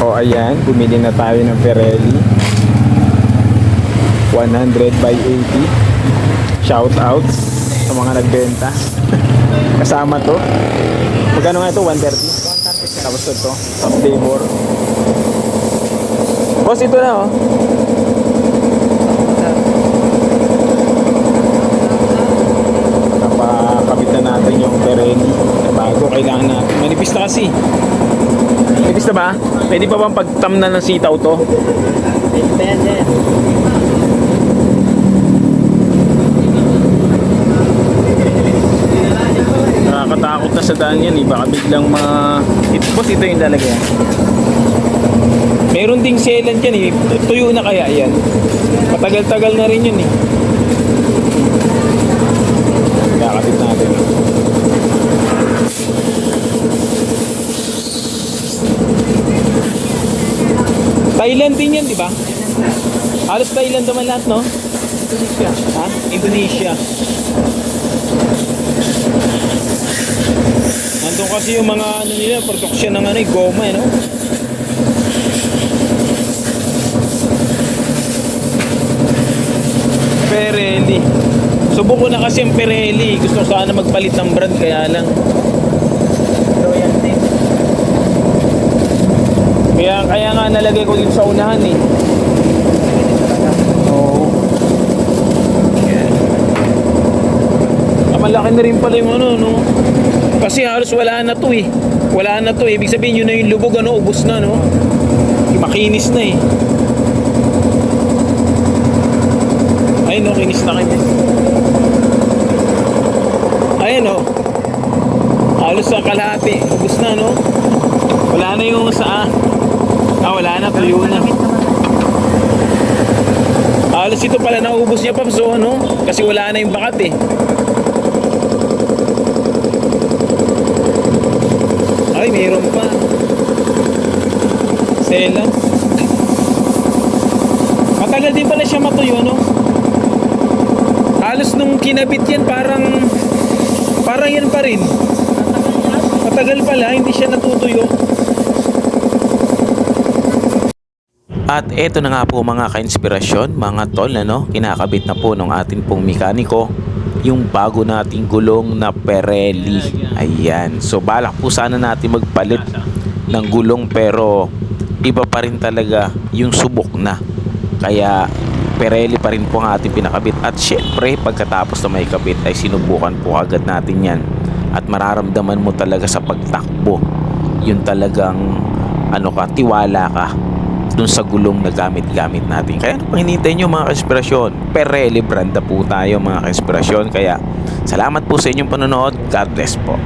O ayan, bumili na tayo ng Pirelli. 100 by 80. Shout out sa mga nagbenta. Kasama to. Magkano nga ito? 130? Tapos ito, top flavor. Boss, ito na oh. Napakabit na natin yung Pirelli bago. Kailangan natin. Manipis kasi. Na ba? Pwede pa bang pagtamnan ng sitaw to? Nakakatakot na sa daan yan eh. Baka biglang ma... Ito, boss, ito yung lalagyan. Meron ding sealant yan eh. Tuyo na kaya yan. Matagal-tagal na rin yun eh. Kakapit natin. Thailand din yan, di ba? Halos Thailand naman lahat, no? Indonesia. Ha? Indonesia. Nandun kasi yung mga ano nila, production ng ano, eh, goma, eh, no? Pirelli. Subuko na kasi ang Pirelli. Gusto ko sana magpalit ng brand kaya lang. Kaya, kaya nga nalagay ko dito sa unahan eh. Oo. Yan. Ah, malaki na rin pala yung ano, no? Kasi halos wala na to eh. Wala na to eh. Ibig sabihin yun na yung lubog, ano, ubos na, no? Makinis na eh. Ay, no, kinis na kanya. Ayan, no. Halos sa kalahati. Ubos na, no? Wala na yung sa... Na. Tuyo na. Halos ito pala naubos niya pa so ano? Kasi wala na yung bakat eh. Ay, mayroon pa. Sela. Matagal din pala siya matuyo, no? Halos nung kinabit yan, parang... Parang yan pa rin. Matagal pala, hindi siya natutuyo. At eto na nga po mga ka-inspirasyon, mga tol, ano, kinakabit na po ng ating pong mekaniko yung bago nating gulong na Pirelli. Ayan. So balak po sana natin magpalit ng gulong pero iba pa rin talaga yung subok na. Kaya Pirelli pa rin po ang ating pinakabit. At syempre pagkatapos na may kabit ay sinubukan po agad natin yan. At mararamdaman mo talaga sa pagtakbo yung talagang ano ka, tiwala ka dun sa gulong na gamit-gamit natin. Kaya ano pang hinihintay nyo mga kainspirasyon? Pirelli brand na po tayo mga kainspirasyon. Kaya salamat po sa inyong panonood. God bless po.